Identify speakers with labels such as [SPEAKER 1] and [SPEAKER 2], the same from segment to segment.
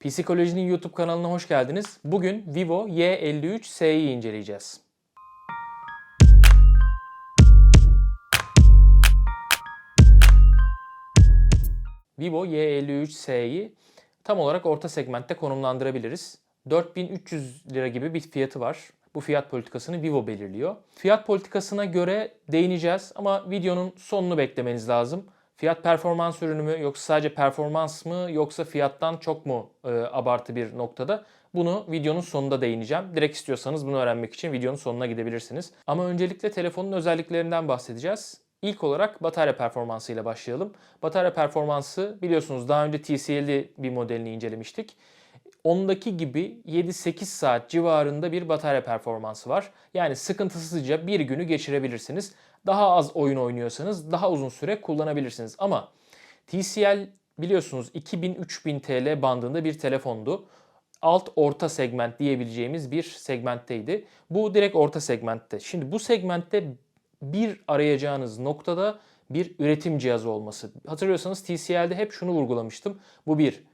[SPEAKER 1] Psikolojinin YouTube kanalına hoş geldiniz. Bugün Vivo Y53S'yi inceleyeceğiz. Vivo Y53S'yi tam olarak orta segmentte konumlandırabiliriz. 4300 lira gibi bir fiyatı var. Bu fiyat politikasını Vivo belirliyor. Fiyat politikasına göre değineceğiz ama videonun sonunu beklemeniz lazım. Fiyat performans ürünü mü yoksa sadece performans mı yoksa fiyattan çok mu e, abartı bir noktada? Bunu videonun sonunda değineceğim. Direkt istiyorsanız bunu öğrenmek için videonun sonuna gidebilirsiniz. Ama öncelikle telefonun özelliklerinden bahsedeceğiz. İlk olarak batarya performansı ile başlayalım. Batarya performansı biliyorsunuz daha önce TCL'li bir modelini incelemiştik. Ondaki gibi 7-8 saat civarında bir batarya performansı var. Yani sıkıntısızca bir günü geçirebilirsiniz. Daha az oyun oynuyorsanız daha uzun süre kullanabilirsiniz. Ama TCL biliyorsunuz 2000-3000 TL bandında bir telefondu. Alt orta segment diyebileceğimiz bir segmentteydi. Bu direkt orta segmentte. Şimdi bu segmentte bir arayacağınız noktada bir üretim cihazı olması. Hatırlıyorsanız TCL'de hep şunu vurgulamıştım. Bu bir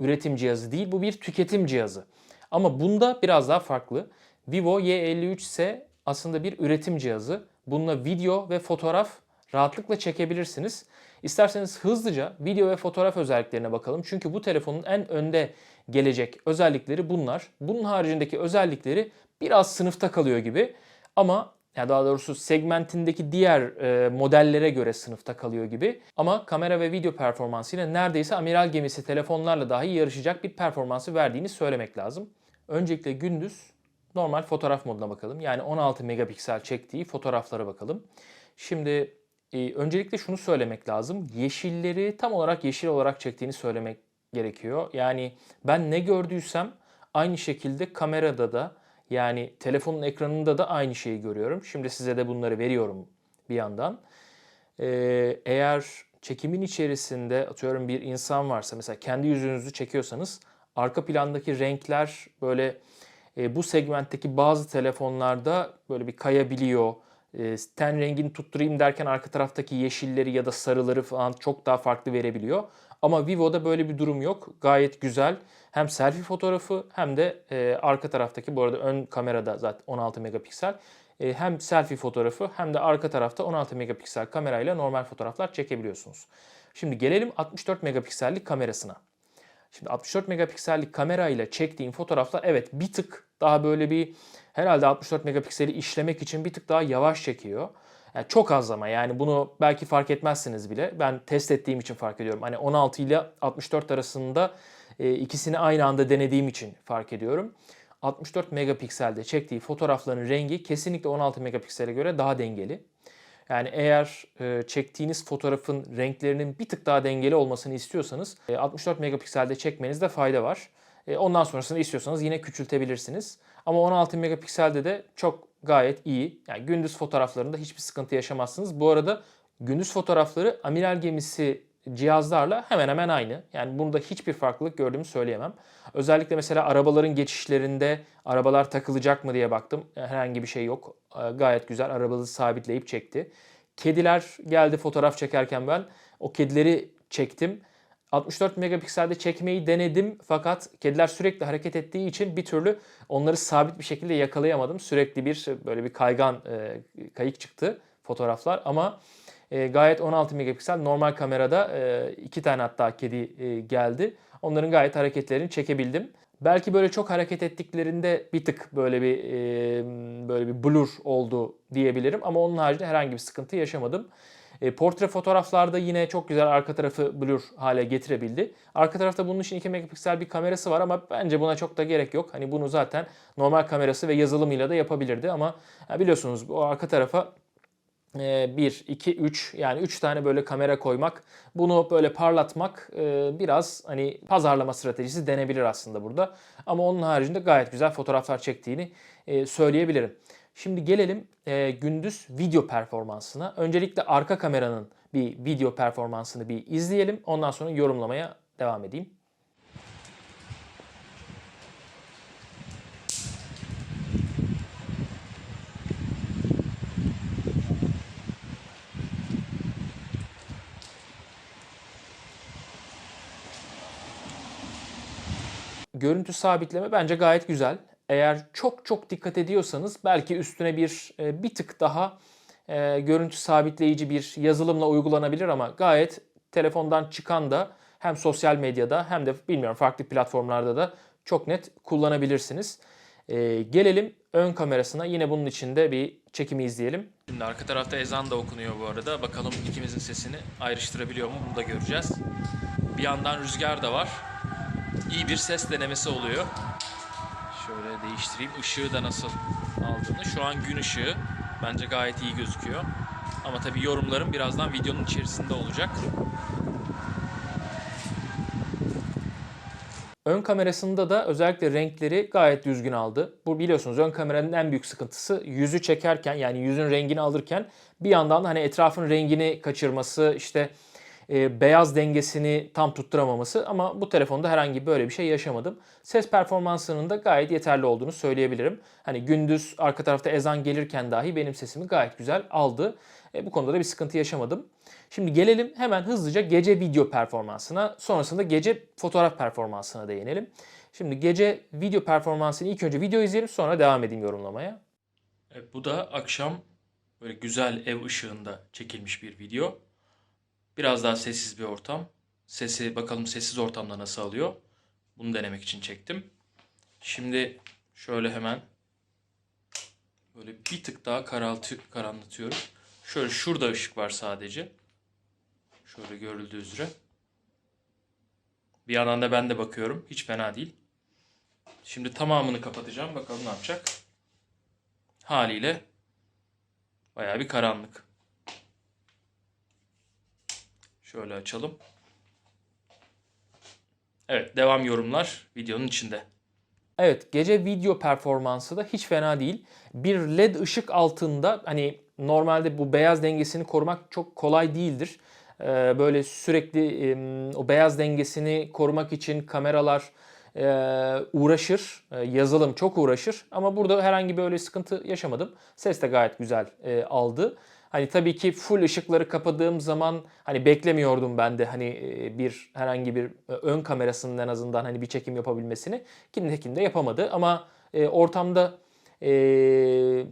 [SPEAKER 1] üretim cihazı değil, bu bir tüketim cihazı. Ama bunda biraz daha farklı. Vivo Y53 ise aslında bir üretim cihazı. Bununla video ve fotoğraf rahatlıkla çekebilirsiniz. İsterseniz hızlıca video ve fotoğraf özelliklerine bakalım. Çünkü bu telefonun en önde gelecek özellikleri bunlar. Bunun haricindeki özellikleri biraz sınıfta kalıyor gibi. Ama ya daha doğrusu segmentindeki diğer e, modellere göre sınıfta kalıyor gibi. Ama kamera ve video performansıyla neredeyse amiral gemisi telefonlarla dahi yarışacak bir performansı verdiğini söylemek lazım. Öncelikle gündüz normal fotoğraf moduna bakalım. Yani 16 megapiksel çektiği fotoğraflara bakalım. Şimdi e, öncelikle şunu söylemek lazım. Yeşilleri tam olarak yeşil olarak çektiğini söylemek gerekiyor. Yani ben ne gördüysem aynı şekilde kamerada da yani telefonun ekranında da aynı şeyi görüyorum. Şimdi size de bunları veriyorum bir yandan. Ee, eğer çekimin içerisinde atıyorum bir insan varsa mesela kendi yüzünüzü çekiyorsanız arka plandaki renkler böyle e, bu segmentteki bazı telefonlarda böyle bir kayabiliyor. E, ten rengini tutturayım derken arka taraftaki yeşilleri ya da sarıları falan çok daha farklı verebiliyor. Ama Vivo'da böyle bir durum yok. Gayet güzel. Hem selfie fotoğrafı hem de e, arka taraftaki bu arada ön kamerada zaten 16 megapiksel. Hem selfie fotoğrafı hem de arka tarafta 16 megapiksel kamerayla normal fotoğraflar çekebiliyorsunuz. Şimdi gelelim 64 megapiksellik kamerasına. Şimdi 64 megapiksellik kamera ile çektiğim fotoğraflar evet bir tık daha böyle bir herhalde 64 megapikseli işlemek için bir tık daha yavaş çekiyor. Yani çok az ama yani bunu belki fark etmezsiniz bile. Ben test ettiğim için fark ediyorum. Hani 16 ile 64 arasında e, ikisini aynı anda denediğim için fark ediyorum. 64 megapikselde çektiği fotoğrafların rengi kesinlikle 16 megapiksele göre daha dengeli. Yani eğer e, çektiğiniz fotoğrafın renklerinin bir tık daha dengeli olmasını istiyorsanız e, 64 megapikselde çekmenizde fayda var. E, ondan sonrasında istiyorsanız yine küçültebilirsiniz. Ama 16 megapikselde de çok gayet iyi. Yani gündüz fotoğraflarında hiçbir sıkıntı yaşamazsınız. Bu arada gündüz fotoğrafları amiral gemisi cihazlarla hemen hemen aynı. Yani bunda hiçbir farklılık gördüğümü söyleyemem. Özellikle mesela arabaların geçişlerinde arabalar takılacak mı diye baktım. Herhangi bir şey yok. Ee, Gayet güzel arabayı sabitleyip çekti. Kediler geldi fotoğraf çekerken ben o kedileri çektim. 64 megapikselde çekmeyi denedim fakat kediler sürekli hareket ettiği için bir türlü onları sabit bir şekilde yakalayamadım. Sürekli bir böyle bir kaygan e, kayık çıktı fotoğraflar ama e, gayet 16 megapiksel normal kamerada e, iki tane hatta kedi e, geldi. Onların gayet hareketlerini çekebildim. Belki böyle çok hareket ettiklerinde bir tık böyle bir e, böyle bir blur oldu diyebilirim ama onun haricinde herhangi bir sıkıntı yaşamadım. E, portre fotoğraflarda yine çok güzel arka tarafı blur hale getirebildi. Arka tarafta bunun için 2 megapiksel bir kamerası var ama bence buna çok da gerek yok. Hani bunu zaten normal kamerası ve yazılımıyla da yapabilirdi ama biliyorsunuz bu arka tarafa 1, 2, 3 yani 3 tane böyle kamera koymak, bunu böyle parlatmak e, biraz hani pazarlama stratejisi denebilir aslında burada. Ama onun haricinde gayet güzel fotoğraflar çektiğini e, söyleyebilirim. Şimdi gelelim e, gündüz video performansına. Öncelikle arka kameranın bir video performansını bir izleyelim. Ondan sonra yorumlamaya devam edeyim. Görüntü sabitleme bence gayet güzel. Eğer çok çok dikkat ediyorsanız belki üstüne bir e, bir tık daha e, görüntü sabitleyici bir yazılımla uygulanabilir ama gayet telefondan çıkan da hem sosyal medyada hem de bilmiyorum farklı platformlarda da çok net kullanabilirsiniz. E, gelelim ön kamerasına. Yine bunun içinde bir çekimi izleyelim. Şimdi arka tarafta ezan da okunuyor bu arada. Bakalım ikimizin sesini ayrıştırabiliyor mu bunu da göreceğiz. Bir yandan rüzgar da var. İyi bir ses denemesi oluyor. Şöyle değiştireyim. Işığı da nasıl aldığını. Şu an gün ışığı. Bence gayet iyi gözüküyor. Ama tabii yorumlarım birazdan videonun içerisinde olacak. Ön kamerasında da özellikle renkleri gayet düzgün aldı. Bu biliyorsunuz ön kameranın en büyük sıkıntısı yüzü çekerken yani yüzün rengini alırken bir yandan da hani etrafın rengini kaçırması işte e, beyaz dengesini tam tutturamaması ama bu telefonda herhangi böyle bir şey yaşamadım. Ses performansının da gayet yeterli olduğunu söyleyebilirim. Hani gündüz arka tarafta ezan gelirken dahi benim sesimi gayet güzel aldı. E, bu konuda da bir sıkıntı yaşamadım. Şimdi gelelim hemen hızlıca gece video performansına, sonrasında gece fotoğraf performansına değinelim. Şimdi gece video performansını ilk önce video izleyelim sonra devam edeyim yorumlamaya. Evet, bu da akşam böyle güzel ev ışığında çekilmiş bir video. Biraz daha sessiz bir ortam. Sesi bakalım sessiz ortamda nasıl alıyor. Bunu denemek için çektim. Şimdi şöyle hemen böyle bir tık daha karaltı, karanlatıyorum. Şöyle şurada ışık var sadece. Şöyle görüldüğü üzere. Bir yandan da ben de bakıyorum. Hiç fena değil. Şimdi tamamını kapatacağım. Bakalım ne yapacak. Haliyle bayağı bir karanlık. Şöyle açalım. Evet, devam yorumlar videonun içinde. Evet, gece video performansı da hiç fena değil. Bir led ışık altında hani normalde bu beyaz dengesini korumak çok kolay değildir. Ee, böyle sürekli o beyaz dengesini korumak için kameralar e, uğraşır. E, yazılım çok uğraşır. Ama burada herhangi böyle sıkıntı yaşamadım. Ses de gayet güzel e, aldı. Hani tabii ki full ışıkları kapadığım zaman hani beklemiyordum ben de hani bir herhangi bir ön kamerasının en azından hani bir çekim yapabilmesini. Kim de kim de yapamadı ama ortamda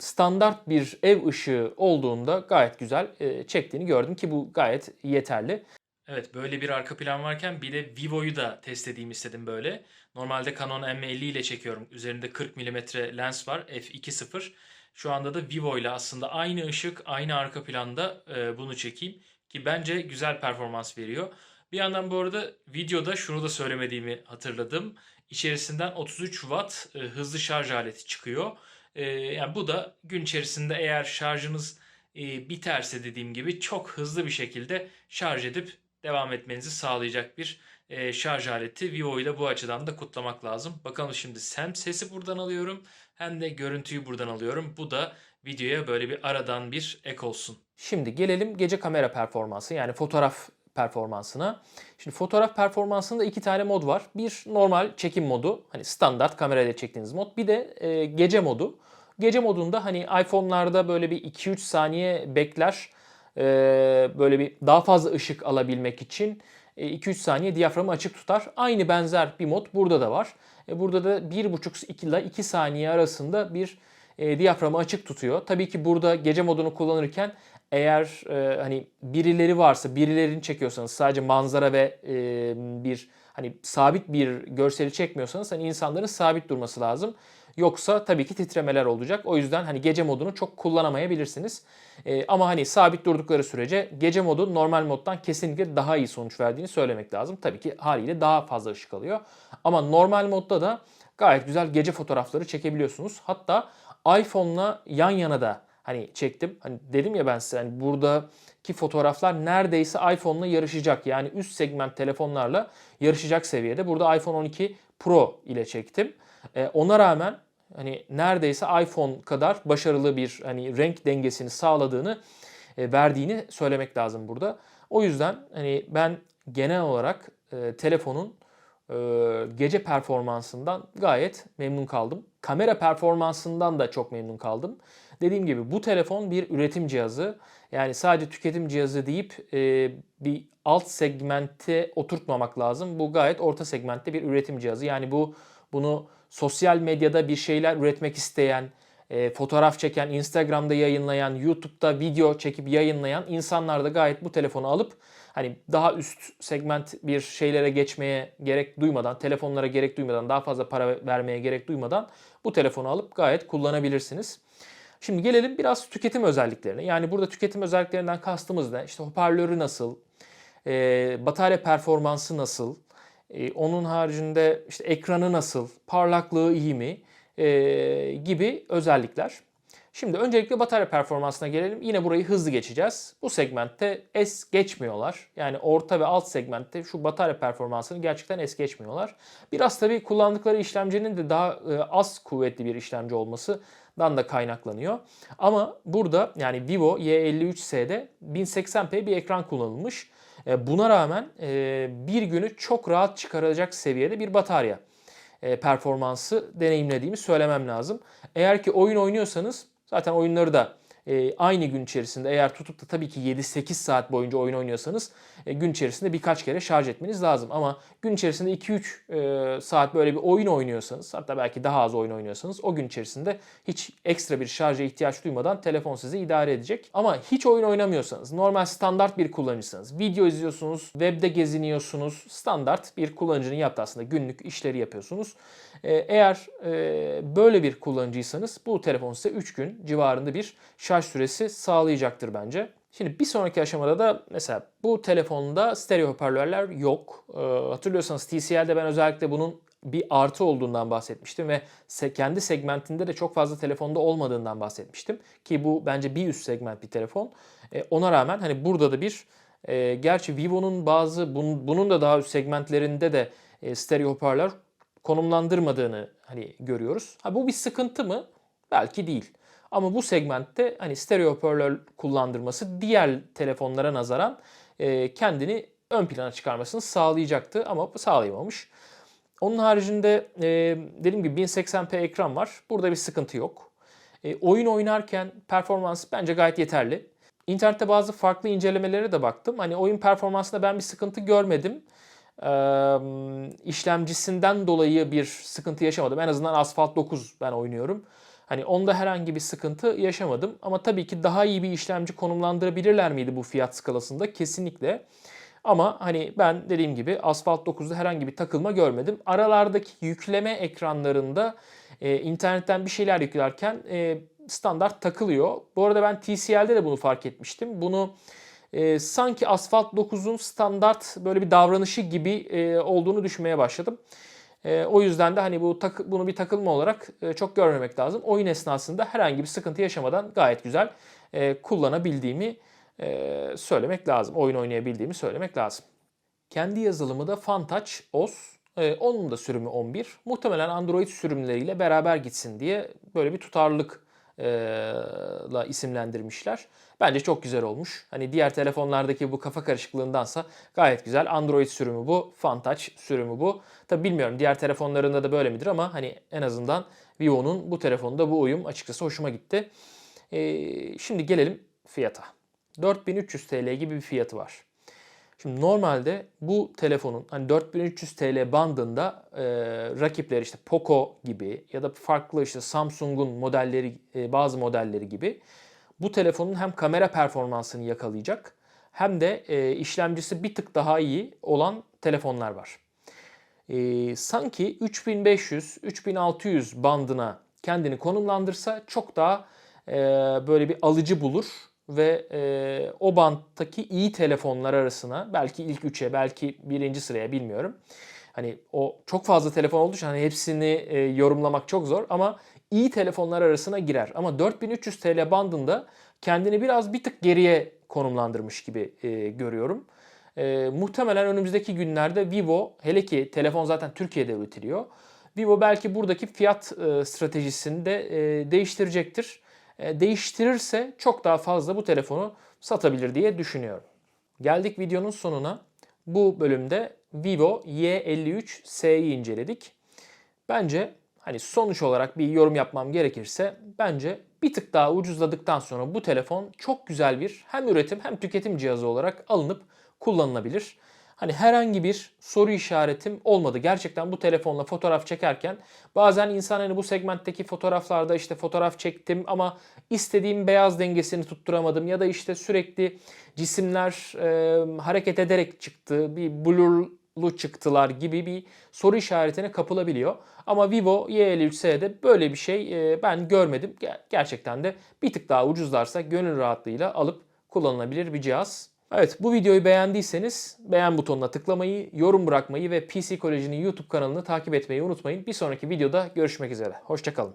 [SPEAKER 1] standart bir ev ışığı olduğunda gayet güzel çektiğini gördüm ki bu gayet yeterli. Evet böyle bir arka plan varken bir de Vivo'yu da test edeyim istedim böyle. Normalde Canon M50 ile çekiyorum. Üzerinde 40 mm lens var f2.0. Şu anda da Vivo ile aslında aynı ışık, aynı arka planda e, bunu çekeyim. Ki bence güzel performans veriyor. Bir yandan bu arada videoda şunu da söylemediğimi hatırladım. İçerisinden 33 watt e, hızlı şarj aleti çıkıyor. E, yani bu da gün içerisinde eğer şarjınız biterse dediğim gibi çok hızlı bir şekilde şarj edip devam etmenizi sağlayacak bir e, şarj aleti. Vivo ile bu açıdan da kutlamak lazım. Bakalım şimdi hem sesi buradan alıyorum hem de görüntüyü buradan alıyorum. Bu da videoya böyle bir aradan bir ek olsun. Şimdi gelelim gece kamera performansı yani fotoğraf performansına. Şimdi fotoğraf performansında iki tane mod var. Bir normal çekim modu. Hani standart kamerayla çektiğiniz mod. Bir de e, gece modu. Gece modunda hani iPhone'larda böyle bir 2-3 saniye bekler. E, böyle bir daha fazla ışık alabilmek için 2-3 e, saniye diyaframı açık tutar. Aynı benzer bir mod burada da var. E, burada da 1,5 ile 2 saniye arasında bir e, diyaframı açık tutuyor. Tabii ki burada gece modunu kullanırken eğer e, hani birileri varsa birilerini çekiyorsanız sadece manzara ve e, bir hani sabit bir görseli çekmiyorsanız hani insanların sabit durması lazım. Yoksa tabii ki titremeler olacak. O yüzden hani gece modunu çok kullanamayabilirsiniz. E, ama hani sabit durdukları sürece gece modu normal moddan kesinlikle daha iyi sonuç verdiğini söylemek lazım. Tabii ki haliyle daha fazla ışık alıyor. Ama normal modda da gayet güzel gece fotoğrafları çekebiliyorsunuz. Hatta iPhone'la yan yana da hani çektim. Hani dedim ya ben size hani buradaki fotoğraflar neredeyse iPhone'la yarışacak. Yani üst segment telefonlarla yarışacak seviyede. Burada iPhone 12 Pro ile çektim. E, ona rağmen hani neredeyse iPhone kadar başarılı bir hani renk dengesini sağladığını e, verdiğini söylemek lazım burada. O yüzden hani ben genel olarak e, telefonun e, gece performansından gayet memnun kaldım. Kamera performansından da çok memnun kaldım. Dediğim gibi bu telefon bir üretim cihazı. Yani sadece tüketim cihazı deyip e, bir alt segmente oturtmamak lazım. Bu gayet orta segmentte bir üretim cihazı. Yani bu bunu sosyal medyada bir şeyler üretmek isteyen, e, fotoğraf çeken, Instagram'da yayınlayan, YouTube'da video çekip yayınlayan insanlar da gayet bu telefonu alıp hani daha üst segment bir şeylere geçmeye gerek duymadan, telefonlara gerek duymadan, daha fazla para vermeye gerek duymadan bu telefonu alıp gayet kullanabilirsiniz. Şimdi gelelim biraz tüketim özelliklerine. Yani burada tüketim özelliklerinden kastımız ne? İşte hoparlörü nasıl, e, batarya performansı nasıl, e, onun haricinde işte ekranı nasıl, parlaklığı iyi mi e, gibi özellikler. Şimdi öncelikle batarya performansına gelelim. Yine burayı hızlı geçeceğiz. Bu segmentte es geçmiyorlar. Yani orta ve alt segmentte şu batarya performansını gerçekten es geçmiyorlar. Biraz tabii kullandıkları işlemcinin de daha e, az kuvvetli bir işlemci olmasından da kaynaklanıyor. Ama burada yani Vivo Y53s'de 1080p bir ekran kullanılmış. E, Buna rağmen e, bir günü çok rahat çıkaracak seviyede bir batarya e, performansı deneyimlediğimi söylemem lazım. Eğer ki oyun oynuyorsanız zaten oyunları da e, aynı gün içerisinde eğer tutup da tabii ki 7-8 saat boyunca oyun oynuyorsanız e, gün içerisinde birkaç kere şarj etmeniz lazım. Ama gün içerisinde 2-3 e, saat böyle bir oyun oynuyorsanız hatta belki daha az oyun oynuyorsanız o gün içerisinde hiç ekstra bir şarja ihtiyaç duymadan telefon sizi idare edecek. Ama hiç oyun oynamıyorsanız normal standart bir kullanıcısınız. Video izliyorsunuz, webde geziniyorsunuz. Standart bir kullanıcının yaptığı aslında günlük işleri yapıyorsunuz. E, eğer e, böyle bir kullanıcıysanız bu telefon size 3 gün civarında bir şarj süresi sağlayacaktır bence. Şimdi bir sonraki aşamada da mesela bu telefonda stereo hoparlörler yok. E, hatırlıyorsanız TCL'de ben özellikle bunun bir artı olduğundan bahsetmiştim ve kendi segmentinde de çok fazla telefonda olmadığından bahsetmiştim. Ki bu bence bir üst segment bir telefon. E, ona rağmen hani burada da bir e, gerçi Vivo'nun bazı bunun da daha üst segmentlerinde de e, stereo hoparlör konumlandırmadığını hani görüyoruz. Ha bu bir sıkıntı mı? Belki değil. Ama bu segmentte hani stereo hoparlör kullandırması diğer telefonlara nazaran e, kendini ön plana çıkarmasını sağlayacaktı ama sağlayamamış. Onun haricinde e, dediğim gibi 1080p ekran var. Burada bir sıkıntı yok. E, oyun oynarken performans bence gayet yeterli. İnternette bazı farklı incelemelere de baktım. Hani oyun performansında ben bir sıkıntı görmedim. Ee, işlemcisinden dolayı bir sıkıntı yaşamadım. En azından Asphalt 9 ben oynuyorum. Hani onda herhangi bir sıkıntı yaşamadım. Ama tabii ki daha iyi bir işlemci konumlandırabilirler miydi bu fiyat skalasında? Kesinlikle. Ama hani ben dediğim gibi Asphalt 9'da herhangi bir takılma görmedim. Aralardaki yükleme ekranlarında e, internetten bir şeyler yüklerken e, standart takılıyor. Bu arada ben TCL'de de bunu fark etmiştim. Bunu e, sanki Asphalt 9'un standart böyle bir davranışı gibi e, olduğunu düşünmeye başladım. E, o yüzden de hani bu tak, bunu bir takılma olarak e, çok görmemek lazım. Oyun esnasında herhangi bir sıkıntı yaşamadan gayet güzel e, kullanabildiğimi e, söylemek lazım. Oyun oynayabildiğimi söylemek lazım. Kendi yazılımı da Fantouch OS. E, onun da sürümü 11. Muhtemelen Android sürümleriyle beraber gitsin diye böyle bir tutarlılık la isimlendirmişler. Bence çok güzel olmuş. Hani diğer telefonlardaki bu kafa karışıklığındansa gayet güzel. Android sürümü bu, Fantouch sürümü bu. Tabi bilmiyorum diğer telefonlarında da böyle midir ama hani en azından Vivo'nun bu telefonda bu uyum açıkçası hoşuma gitti. Ee, şimdi gelelim fiyata. 4300 TL gibi bir fiyatı var. Şimdi normalde bu telefonun hani 4300 TL bandında e, rakipleri işte Poco gibi ya da farklı işte Samsung'un modelleri e, bazı modelleri gibi bu telefonun hem kamera performansını yakalayacak hem de e, işlemcisi bir tık daha iyi olan telefonlar var. E, sanki 3500-3600 bandına kendini konumlandırsa çok daha e, böyle bir alıcı bulur ve e, o banttaki iyi telefonlar arasına belki ilk üçe belki birinci sıraya bilmiyorum. Hani o çok fazla telefon olduğu için hani hepsini e, yorumlamak çok zor ama iyi telefonlar arasına girer. Ama 4300 TL bandında kendini biraz bir tık geriye konumlandırmış gibi e, görüyorum. E, muhtemelen önümüzdeki günlerde Vivo hele ki telefon zaten Türkiye'de üretiliyor. Vivo belki buradaki fiyat e, stratejisini de e, değiştirecektir. E, değiştirirse çok daha fazla bu telefonu satabilir diye düşünüyorum. Geldik videonun sonuna. Bu bölümde Vivo Y53S'yi inceledik. Bence hani sonuç olarak bir yorum yapmam gerekirse bence bir tık daha ucuzladıktan sonra bu telefon çok güzel bir hem üretim hem tüketim cihazı olarak alınıp kullanılabilir. Hani herhangi bir soru işaretim olmadı. Gerçekten bu telefonla fotoğraf çekerken bazen insan hani bu segmentteki fotoğraflarda işte fotoğraf çektim ama istediğim beyaz dengesini tutturamadım ya da işte sürekli cisimler e, hareket ederek çıktı. Bir blurlu çıktılar gibi bir soru işaretine kapılabiliyor. Ama Vivo Y53s'de böyle bir şey e, ben görmedim. Ger- Gerçekten de bir tık daha ucuzlarsa gönül rahatlığıyla alıp kullanılabilir bir cihaz. Evet bu videoyu beğendiyseniz beğen butonuna tıklamayı, yorum bırakmayı ve PC Koleji'nin YouTube kanalını takip etmeyi unutmayın. Bir sonraki videoda görüşmek üzere. Hoşçakalın.